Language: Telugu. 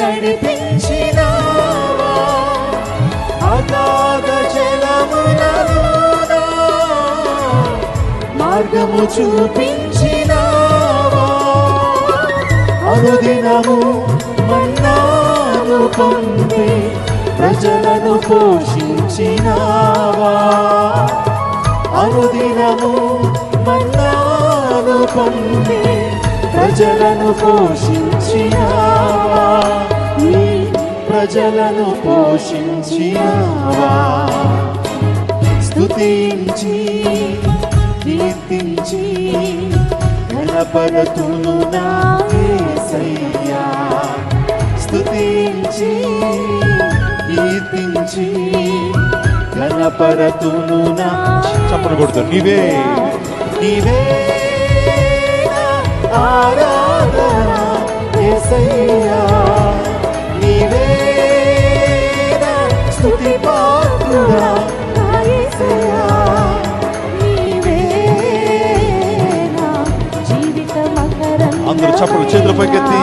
నడిపించినావా? అగాధ జలములలోనా మార్గము చూపించిన అనుదినము మన్నాను పొంది ప్రజలను పోషించినావా? అనుదినము మన్నాను పొంది ప్రజలను పోషించినా ప్రజలను పోషించినావా? స్తుతించి కీర్తించి గణపరతును నా యేసయ్యా స్తుతించి కీర్తించి గణపరతును నా చప్పలు కొడుతూ నీవే. నీవే ఆరాధన యేసయ్యా అందరూ చప్పుడు చేతుల పైకెత్తి.